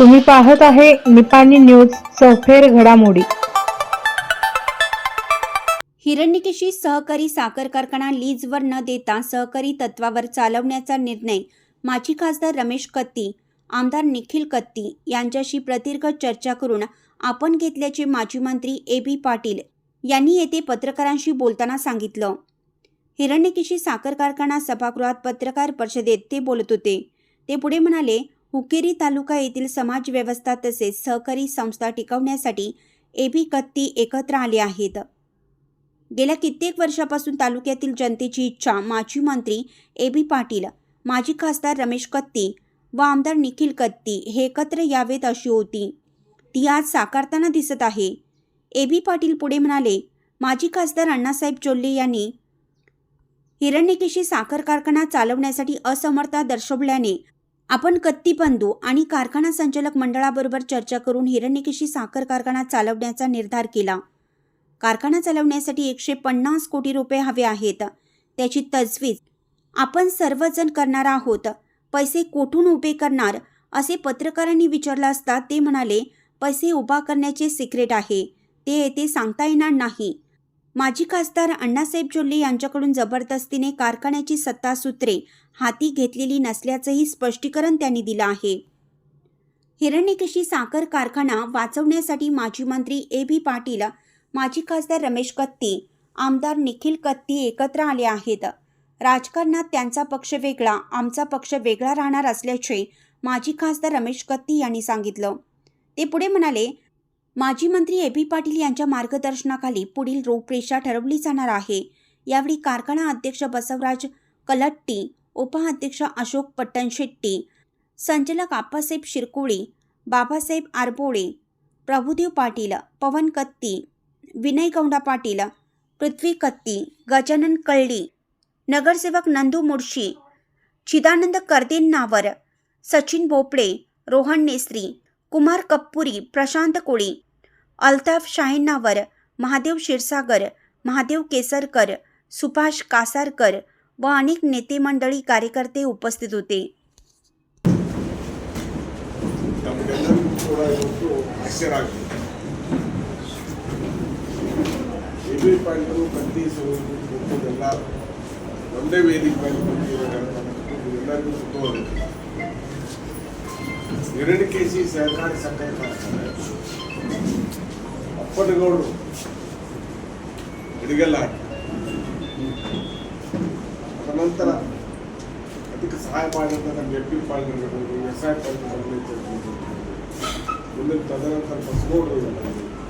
तुम्ही पाहत आहे निपाणी न्यूज सफेर घडामोडी. हिरण्यकेशी सहकारी साखर कारखाना लीजवर न देता सहकारी तत्वावर चालवण्याचा निर्णय माजी खासदार रमेश कत्ती आमदार निखिल कत्ती यांच्याशी प्रदीर्घ चर्चा करून आपण घेतल्याचे माजी मंत्री ए बी पाटील यांनी येथे पत्रकारांशी बोलताना सांगितलं. हिरण्यकेशी साखर कारखाना सभागृहात पत्रकार परिषदेत ते बोलत होते. ते पुढे म्हणाले हुकेरी तालुका येथील समाजव्यवस्था तसेच सहकारी संस्था टिकवण्यासाठी ए बी कत्ती एकत्र आले आहेत. गेल्या कित्येक वर्षापासून तालुक्यातील जनतेची इच्छा माजी मंत्री ए बी पाटील माजी खासदार रमेश कत्ती व आमदार निखिल कत्ती हे एकत्र यावेत अशी होती. ती आज साकारताना दिसत आहे. ए बी पाटील पुढे म्हणाले माजी खासदार अण्णासाहेब चोल्ले यांनी हिरण्यकेशी साखर कारखाना चालवण्यासाठी असमर्थता दर्शवल्याने आपण कत्ती बंधू आणि कारखाना संचालक मंडळाबरोबर चर्चा करून हिरण्यकेशी साखर कारखाना चालवण्याचा निर्धार केला. कारखाना चालवण्यासाठी एकशे पन्नास कोटी रुपये हवे आहेत. त्याची तजवीज आपण सर्वजण करणार आहोत पैसे कोठून उभे करणार? असे पत्रकारांनी विचारलं असता ते म्हणाले पैसे उभा करण्याचे सिक्रेट आहे ते येथे सांगता येणार नाही. माजी खासदार अण्णासाहेब जोल्ले यांच्याकडून जबरदस्तीने कारखान्याची सत्तासूत्रे हाती घेतलेली नसल्याचंही स्पष्टीकरण त्यांनी दिलं आहे. हिरण्यकेशी साखर कारखाना वाचवण्यासाठी माजी मंत्री ए बी पाटील माजी खासदार रमेश कत्ती आमदार निखिल कत्ती एकत्र आले आहेत. राजकारणात त्यांचा पक्ष वेगळा आमचा पक्ष वेगळा राहणार असल्याचे माजी खासदार रमेश कत्ती यांनी सांगितलं. ते पुढे म्हणाले माजी मंत्री ए बी पाटील यांच्या मार्गदर्शनाखाली पुढील रूपरेषा ठरवली जाणार आहे. यावेळी कारखाना अध्यक्ष बसवराज कलट्टी उपाध्यक्ष अशोक पट्टणशेट्टी संचालक आप्पासाहेब शिरकोळी बाबासाहेब आरबोळे प्रभुदेव पाटील पवन कत्ती विनय गौंडा पाटील पृथ्वी कत्ती गजानन कळली नगरसेवक नंदू मुळशी चिदानंद कर्देंनावर सचिन भोपळे रोहन नेसरी कुमार कप्पुरी प्रशांत कोळी अल्ताफ शाहीनावर महादेव क्षीरसागर महादेव केसरकर सुभाष कासारकर व अनेक नेते मंडळी कार्यकर्ते उपस्थित होते ತಮಗೆಲ್ಲರಿಗೂ ಕೂಡ ಇವತ್ತು ಆಶ್ಚರ್ಯ ಎ ಬಿ ಪಾಯಿಂಟರು ಕತ್ತಿ ಸೌದು ಎಲ್ಲ ಒಂದೇ ವೇದಿಕೆ ಮೇಲೆ ಬಂದಿರೋದನ್ನು ಎಲ್ಲರಿಗೂ ಸುತ್ತುವರೆದು ಎರಡು ಕೆ ಜಿ ಸಹಕಾರಿ ಸಕ್ಕರೆ ಕಾರ್ಖಾನೆ ಅಪ್ಪನಗೌಡರು ಅಡಿಗೆಲ್ಲ ತದನಂತರ ಅದಕ್ಕೆ ಸಹಾಯ ಮಾಡಿದಂಥ ನಮ್ಮ ಎಂ ಪಿ ಪಾಲ್ಗೊಳ್ಳಿರ್ಬೋದು ಎಸ್ ಐ ಪಾಲ್ಗೊಳ್ಳಿರ್ಬೋದು ಮುಂದೆ ತದನಂತರ ಇರ್ಬೋದು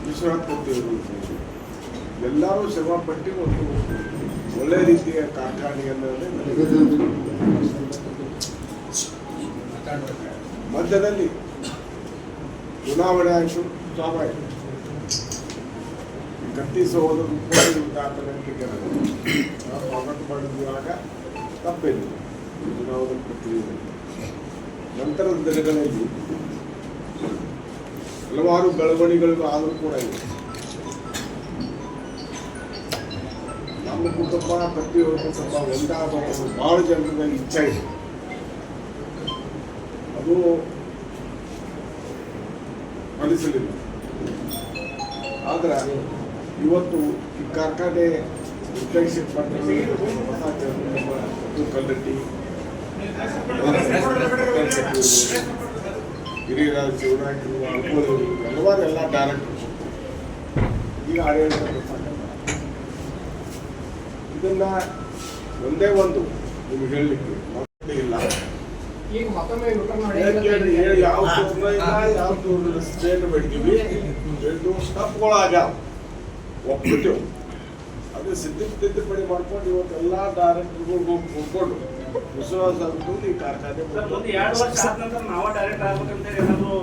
ವಿಶ್ವನಾಥ್ ಕತ್ತಿ ಇರ್ಬೋದು ಎಲ್ಲರೂ ಶ್ರಮ ಪಟ್ಟು ಒಂದು ಒಳ್ಳೆ ರೀತಿಯ ಕಾರ್ಖಾನೆಯನ್ನು ಮಧ್ಯದಲ್ಲಿ ಚುನಾವಣೆ ಆಯಿತು ಜಾಬ್ ಆಯಿತು. ಕತ್ತಿ ಸಹೋದರ ಸ್ವಾಗತ ಮಾಡಿದಾಗ ತಪ್ಪೇನಿಲ್ಲ ನಾವು ಪ್ರಕ್ರಿಯೆ ನಂತರದ ದಿನಗಳಲ್ಲಿ ಹಲವಾರು ಬೆಳವಣಿಗೆಗಳು ಆದರೂ ಕೂಡ ಇದೆ ನಮ್ಮ ಕುಟುಂಬ ಪ್ರತಿಯೊಬ್ಬರು ಸ್ವಲ್ಪ ಒಂದಾದ ಒಂದು ಭಾಳ ಜನರ ಇಚ್ಛೆ ಇದೆ. ಅದು ಫಲಿಸಲಿಲ್ಲ. ಆದ್ರೆ ಇವತ್ತು ಈ ಕಾರ್ಖಾನೆ ಇಂಟರ್ನ್ಶಿಪ್ ಮಾಡಿದ್ರೆ ಹೊಸ ಕಲ್ಲಟ್ಟಿ ಗಿರಿರಾಜ್ ಶಿವರಾಜ್ ಅನ್ಬೋದು ಹಲವಾರು ಎಲ್ಲ ಡೈರೆಕ್ಟರ್ಸ್ ಈಗ ಆಡಳಿತ ಇದನ್ನ ಒಂದೇ ಒಂದು ನಿಮ್ಗೆ ಹೇಳಲಿಕ್ಕೆ ಮತ್ತೆ ಇಲ್ಲ. ಈಗ ಮತ್ತೊಮ್ಮೆ ಯಾವ ಯಾವ ಸ್ಟೇಟ್ ಬಿಡ್ತೀವಿ ತಪ್ಪುಗಳಾಗ್ಯಾವ ಒಪ್ಪಿಟ್ಟೆವು ಅದು ಸಿದ್ಧ ತಿದ್ದುಪಡಿ ಮಾಡ್ಕೊಂಡು ಇವತ್ತೆಲ್ಲ ಡೈರೆಕ್ಟರ್ಗಳು ಹೋಗಿ ಕೂತ್ಕೊಂಡು ವಿಶ್ವಾಸ ಅಂತೂ ಈ ಕಾರ್ಖಾನೆ ಮುಂದೆ ಒಂದು ಎರಡು ವರ್ಷ ಆದ ನಂತರ ನಾವ ಡೈರೆಕ್ಟ್ ಆಗ್ಬೇಕಂತ ಏನಾದ್ರು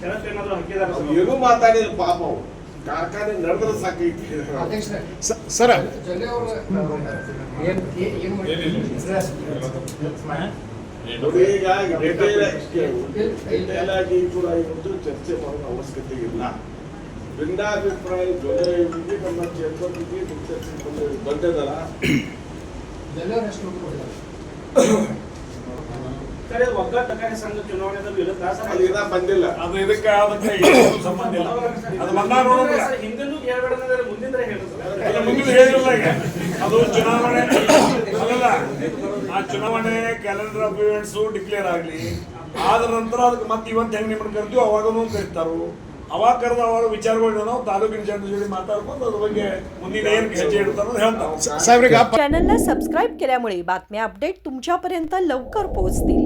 ಷರತ್ತು ಏನಾದ್ರು ಹಾಕಿದಾರ ಅವ್ರು ಏನೂ ಮಾತಾಡಿಲ್ಲ ಪಾಪ ಅವರು. ಕಾರ್ಖಾನೆ ನಡೆದ್ರೆ ಸಾಕೈತಿ ಅಧ್ಯಕ್ಷರೇ ಸರ? ನೋಡಿ ಈಗ ಡಿಟೇಲ್ ಡಿಟೇಲ್ ಆಗಿ ಕೂಡ ಇವತ್ತು ಚರ್ಚೆ ಮಾಡೋ ಅವಶ್ಯಕತೆ ಇಲ್ಲ. ಭಿನ್ನಾಭಿಪ್ರಾಯ ಜೊತೆಗೆ ನಮ್ಮ ಚೇರ್ಮನ್ಗೆ ಬಂದಿದ್ದಲ್ಲ ಸಂಘ ಸರ್ ಅದು ಇದ ಬಂದಿಲ್ಲ. ಅದು ಇದಕ್ಕೆ ಅದಕ್ಕೆ ಏನು ಸಂಬಂಧ ಇಲ್ಲ. ಅದು ನೋಡೋದಿಲ್ಲ. ಮುಂದಿನ ಅಲ್ಲ, ಮುಂದಿನ ಹೇಳಿಲ್ಲ ಈಗ. ಅದು ಚುನಾವಣೆ ಆ ಚುನಾವಣೆ ಕ್ಯಾಲೆಂಡರ್ ಆಫ್ ಇವೆಂಟ್ಸ್ ಡಿಕ್ಲೇರ್ ಆಗಲಿ. ಆದ ನಂತರ ಅದಕ್ಕೆ ಮತ್ತೆ ಇವತ್ತು ಹೆಂಗೆ ನಿಮ್ಮನ್ನು ಕರಿತೀವಿ ಅವಾಗನೂ ಕರಿತಾರು. ಅವಾಗ ಕರೆದ ಅವರ ವಿಚಾರಗಳನ್ನ ನಾವು ತಾಲೂಕಿನ ಜನರ ಜೊತೆ ಮಾತಾಡ್ಕೊಂಡು ಅದ್ರ ಬಗ್ಗೆ ಮುಂದಿನ ಏನು ಹೆಜ್ಜೆ ಇಡ್ತಾರೋ ಅದು ಹೇಳ್ತಾರೆ चॅनलला सबस्क्राईब केल्यामुळे बातम्या अपडेट तुमच्यापर्यंत लवकर पोहोचतील